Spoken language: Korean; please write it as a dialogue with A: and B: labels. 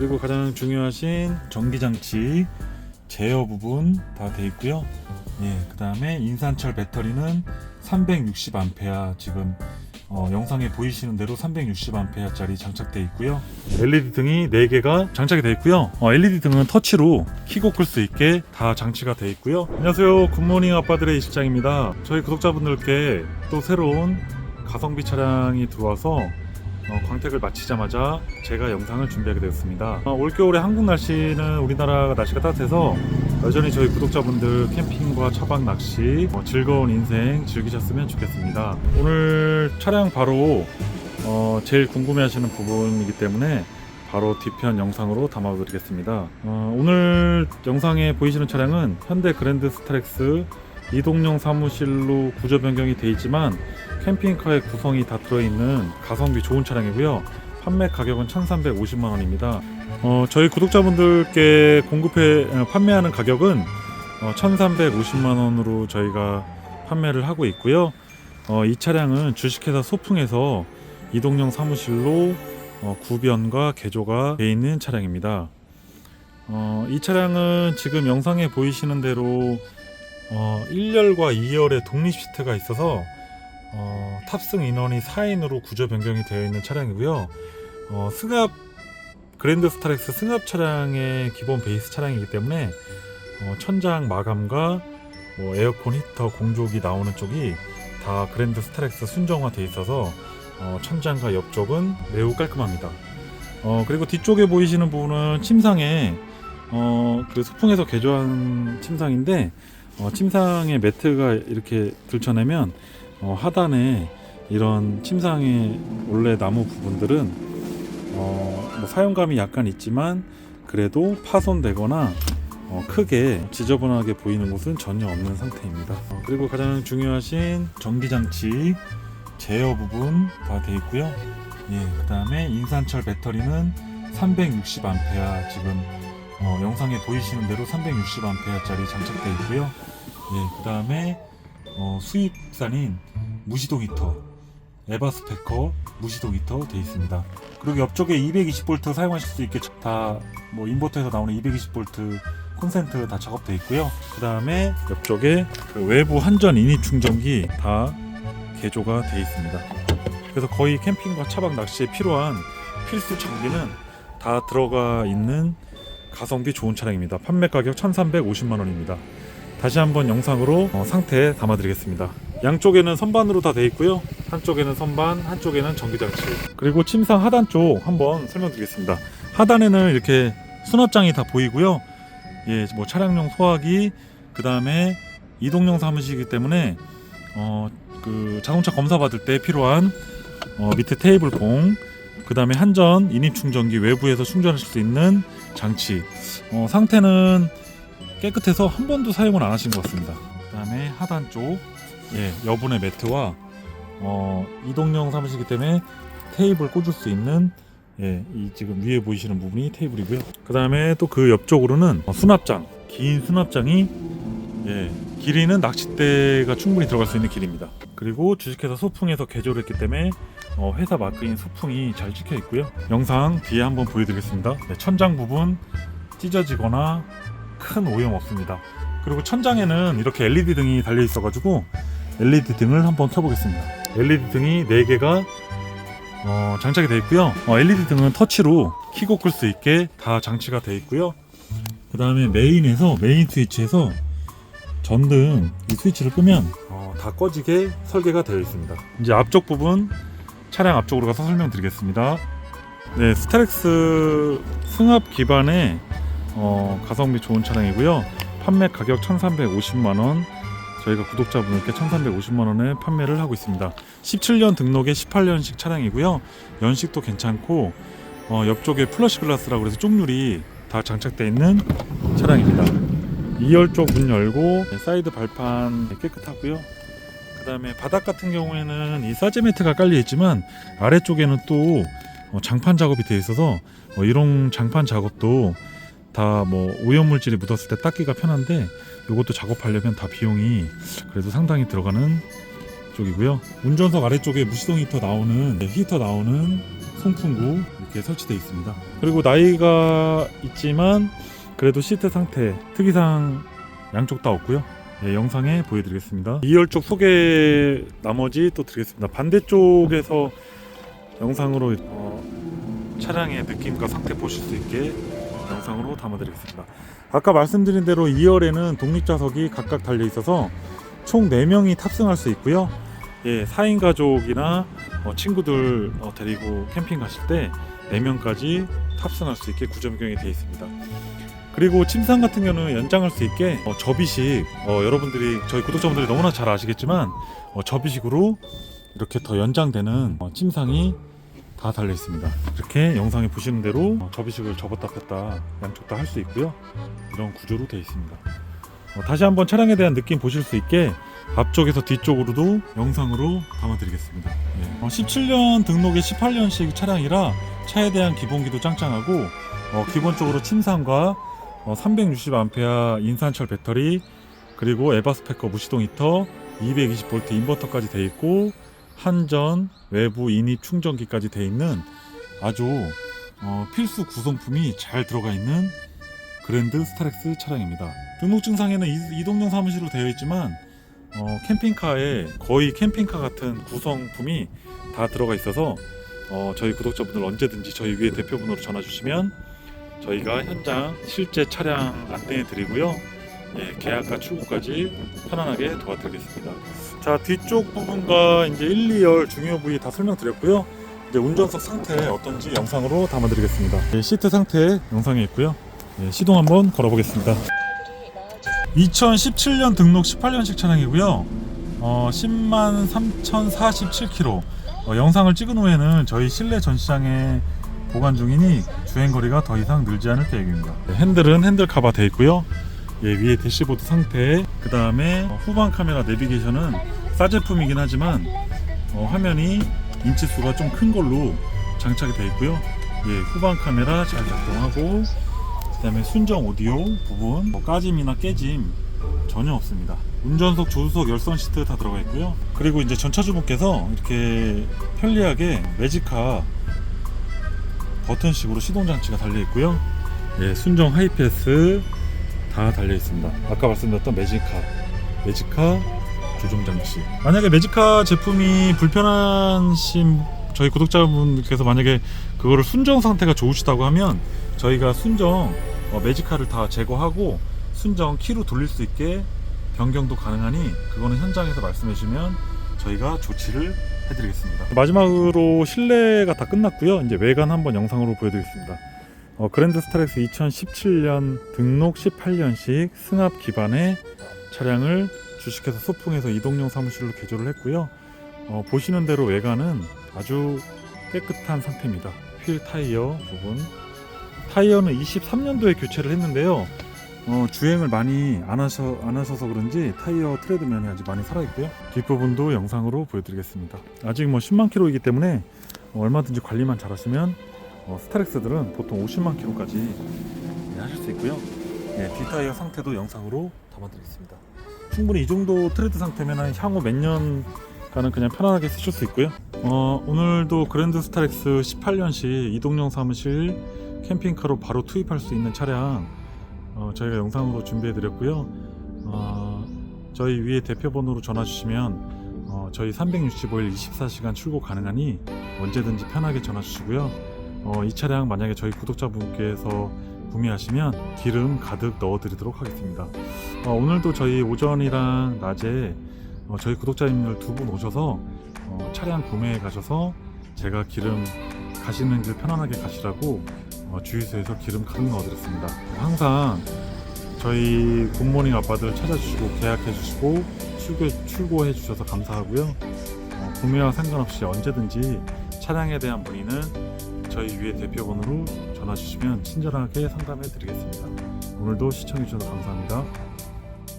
A: 그리고 가장 중요하신 전기장치 제어 부분 다 돼 있고요. 예, 그 다음에 인산철 배터리는 360A 지금 어, 영상에 보이시는 대로 360A짜리 장착돼 있고요. LED 등이 4개가 장착이 돼 있고요. 어, LED 등은 터치로 키고 끌 수 있게 다 장치가 돼 있고요. 안녕하세요. 굿모닝 아빠들의 이실장입니다. 저희 구독자분들께 또 새로운 가성비 차량이 들어와서 어, 광택을 마치자마자 제가 영상을 준비하게 되었습니다. 어, 올겨울에 한국 날씨는 우리나라가 날씨가 따뜻해서 여전히 저희 구독자분들 캠핑과 차박 낚시 어, 즐거운 인생 즐기셨으면 좋겠습니다. 오늘 차량 바로 어, 제일 궁금해하시는 부분이기 때문에 바로 뒤편 영상으로 담아드리겠습니다. 어, 오늘 영상에 보이시는 차량은 현대 그랜드 스타렉스 이동용 사무실로 구조 변경이 되어 있지만 캠핑카의 구성이 다 들어있는 가성비 좋은 차량이고요. 판매 가격은 1,350만 원입니다. 어, 저희 구독자분들께 공급해 어, 판매하는 가격은 어, 1,350만 원으로 저희가 판매를 하고 있고요. 어, 이 차량은 주식회사 소풍에서 이동용 사무실로 어, 구변과 개조가 되어 있는 차량입니다. 어, 이 차량은 지금 영상에 보이시는 대로 어, 1열과 2열에 독립 시트가 있어서 어, 탑승 인원이 4인으로 구조 변경이 되어 있는 차량이고요. 어, 승합 그랜드 스타렉스 승합 차량의 기본 베이스 차량이기 때문에 어, 천장 마감과 뭐 에어컨 히터 공조기 나오는 쪽이 다 그랜드 스타렉스 순정화 되어 있어서 어, 천장과 옆쪽은 매우 깔끔합니다. 어, 그리고 뒤쪽에 보이시는 부분은 침상에 어, 그 소풍에서 개조한 침상인데 어, 침상에 매트가 이렇게 들쳐내면 어, 하단에 이런 침상의 원래 나무 부분들은 어, 뭐 사용감이 약간 있지만 그래도 파손되거나 어, 크게 지저분하게 보이는 곳은 전혀 없는 상태입니다. 어, 그리고 가장 중요하신 전기장치 제어 부분 다 돼 있고요. 예, 그 다음에 인산철 배터리는 360A 지금 어, 영상에 보이시는 대로 360A짜리 장착되어 있고요. 예, 그 다음에 어, 수입산인 무시동 히터, 에바스페커 무시동 히터 되어 있습니다. 그리고 옆쪽에 220V 사용하실 수 있게 다 뭐 인버터에서 나오는 220V 콘센트 다 작업되어 있고요. 그 다음에 옆쪽에 그 외부 한전 인입 충전기 다 개조가 되어 있습니다. 그래서 거의 캠핑과 차박 낚시에 필요한 필수 장비는 다 들어가 있는 가성비 좋은 차량입니다. 판매 가격 1,350만 원입니다. 다시 한번 영상으로 어, 상태 담아드리겠습니다. 양쪽에는 선반으로 다 되어 있고요. 한쪽에는 선반, 한쪽에는 전기장치. 그리고 침상 하단 쪽 한번 설명드리겠습니다. 하단에는 이렇게 수납장이 다 보이고요. 예, 뭐 차량용 소화기, 그 다음에 이동용 사무실이기 때문에 어, 그 자동차 검사 받을 때 필요한 어, 밑에 테이블 봉, 그 다음에 한전 인입 충전기 외부에서 충전하실 수 있는 장치. 어, 상태는 깨끗해서 한 번도 사용을 안 하신 것 같습니다. 그 다음에 하단 쪽, 예, 여분의 매트와 어, 이동용 사무실이기 때문에 테이블 꽂을 수 있는 예, 이 지금 위에 보이시는 부분이 테이블이고요. 그 다음에 또 그 옆쪽으로는 어, 수납장, 긴 수납장이 예, 길이는 낚싯대가 충분히 들어갈 수 있는 길입니다. 그리고 주식회사 소풍에서 개조를 했기 때문에 어, 회사 마크인 소풍이 잘 찍혀 있고요. 영상 뒤에 한번 보여드리겠습니다. 네, 천장 부분 찢어지거나 큰 오염 없습니다. 그리고 천장에는 이렇게 LED 등이 달려 있어가지고 LED 등을 한번 켜보겠습니다. LED 등이 4개가 어, 장착이 되어 있고요. 어, LED 등은 터치로 키고 끌 수 있게 다 장치가 되어 있고요. 그 다음에 메인에서 메인 스위치에서 전등 이 스위치를 끄면 어, 다 꺼지게 설계가 되어 있습니다. 이제 앞쪽 부분 차량 앞쪽으로 가서 설명드리겠습니다. 네, 스타렉스 승합 기반의 어, 가성비 좋은 차량이고요. 판매 가격 1,350만 원. 저희가 구독자분들께 1,350만 원에 판매를 하고 있습니다. 17년 등록에 18년식 차량이고요. 연식도 괜찮고 어, 옆쪽에 플러시 글라스라고 해서 쪽률이 다 장착되어 있는 차량입니다. 2열 쪽 문 열고 네, 사이드 발판 깨끗하고요. 그 다음에 바닥 같은 경우에는 이 사제 매트가 깔려 있지만 아래쪽에는 또 어, 장판 작업이 되어 있어서 어, 이런 장판 작업도 다 뭐 오염 물질이 묻었을 때 닦기가 편한데 이것도 작업하려면 다 비용이 그래도 상당히 들어가는 쪽이고요. 운전석 아래쪽에 무시동 히터 나오는 네, 히터 나오는 송풍구 이렇게 설치되어 있습니다. 그리고 나이가 있지만 그래도 시트 상태 특이사항 양쪽 다 없고요. 예, 영상에 보여드리겠습니다. 2열 쪽 소개 나머지 또 드리겠습니다. 반대쪽에서 영상으로 어, 차량의 느낌과 상태 보실 수 있게 영상으로 담아드리겠습니다. 아까 말씀드린 대로 2열에는 독립좌석이 각각 달려 있어서 총 4명이 탑승할 수 있고요. 예, 4인 가족이나 어, 친구들 어, 데리고 캠핑 가실 때 4명까지 탑승할 수 있게 구조 변경이 되어 있습니다. 그리고 침상 같은 경우는 연장할 수 있게 어, 접이식 어, 여러분들이 저희 구독자분들이 너무나 잘 아시겠지만 어, 접이식으로 이렇게 더 연장되는 어, 침상이 다 달려 있습니다. 이렇게 영상에 보시는 대로 어, 접이식을 접었다 폈다 양쪽 다 할 수 있고요. 이런 구조로 되어 있습니다. 어, 다시 한번 차량에 대한 느낌 보실 수 있게 앞쪽에서 뒤쪽으로도 영상으로 담아드리겠습니다. 예. 어, 17년 등록의 18년식 차량이라 차에 대한 기본기도 짱짱하고 어, 기본적으로 침상과 어, 360A 인산철 배터리 그리고 에바 스페커 무시동 히터 220V 인버터까지 되어 있고 한전 외부 인입 충전기까지 되어 있는 아주 어, 필수 구성품이 잘 들어가 있는 그랜드 스타렉스 차량입니다. 등록증상에는 이- 이동용 사무실로 되어 있지만 어, 캠핑카에 거의 캠핑카 같은 구성품이 다 들어가 있어서 어, 저희 구독자분들 언제든지 저희 위에 대표번호로 전화 주시면 저희가 현장 실제 차량 안내해 드리고요. 예, 계약과 출고까지 편안하게 도와드리겠습니다. 자 뒤쪽 부분과 이제 1, 2열 중요 부위 다 설명드렸고요. 이제 운전석 상태 어떤지 영상으로 담아드리겠습니다. 예, 시트 상태 영상에 있고요. 예, 시동 한번 걸어보겠습니다. 2017년 등록 18년식 차량이고요. 어, 10만 3,047km. 어, 영상을 찍은 후에는 저희 실내 전시장에 보관 중이니 주행 거리가 더 이상 늘지 않을 계획입니다. 네, 핸들은 핸들 카바 되어 있고요. 예, 위에 대시보드 상태, 그 다음에 후방 카메라 내비게이션은 싸 제품이긴 하지만 어, 화면이 인치 수가 좀 큰 걸로 장착이 되어 있고요. 예, 후방 카메라 잘 작동하고 그 다음에 순정 오디오 부분 뭐 까짐이나 깨짐 전혀 없습니다. 운전석, 조수석, 열선 시트 다 들어가 있고요. 그리고 이제 전차주분께서 이렇게 편리하게 매직카 버튼식으로 시동 장치가 달려 있고요. 예, 순정 하이패스 다 달려 있습니다. 아까 말씀드렸던 매직카, 매직카 조종 장치. 만약에 매직카 제품이 불편하신 저희 구독자분께서 만약에 그거를 순정 상태가 좋으시다고 하면 저희가 순정 어, 매직카를 다 제거하고 순정 키로 돌릴 수 있게 변경도 가능하니 그거는 현장에서 말씀해 주시면 저희가 조치를 해드리겠습니다. 마지막으로 실내가 다 끝났고요. 이제 외관 한번 영상으로 보여드리겠습니다. 어, 그랜드 스타렉스 2017년 등록 18년식 승합 기반의 차량을 주식회사 소풍에서 이동용 사무실로 개조를 했고요. 어, 보시는 대로 외관은 아주 깨끗한 상태입니다. 휠 타이어 부분 타이어는 23년도에 교체를 했는데요. 어, 주행을 많이 안, 하셔, 안 하셔서 그런지 타이어 트레드면이 아직 많이 살아있고요. 뒷부분도 영상으로 보여드리겠습니다. 아직 뭐 10만 킬로이기 때문에 어, 얼마든지 관리만 잘하시면 어, 스타렉스들은 보통 50만 킬로까지 하실 수 있고요. 예, 뒷타이어 상태도 영상으로 담아드리겠습니다. 충분히 이 정도 트레드 상태면 향후 몇 년간은 그냥 편안하게 쓰실 수 있고요. 어, 오늘도 그랜드 스타렉스 18년식 이동용 사무실 캠핑카로 바로 투입할 수 있는 차량 어, 저희가 영상으로 준비해 드렸고요. 어, 저희 위에 대표번호로 전화 주시면 어, 저희 365일 24시간 출고 가능하니 언제든지 편하게 전화 주시고요. 어, 이 차량 만약에 저희 구독자분께서 구매하시면 기름 가득 넣어드리도록 하겠습니다. 어, 오늘도 저희 오전이랑 낮에 어, 저희 구독자님들 두 분 오셔서 어, 차량 구매해 가셔서 제가 기름 가시는 길 편안하게 가시라고 어, 주유소에서 기름 가득 넣어드렸습니다. 항상 저희 굿모닝 아빠들 찾아주시고 계약해 주시고 출고, 출고해 주셔서 감사하고요. 어, 구매와 상관없이 언제든지 차량에 대한 문의는 저희 위에 대표번호로 전화 주시면 친절하게 상담해 드리겠습니다. 오늘도 시청해 주셔서 감사합니다.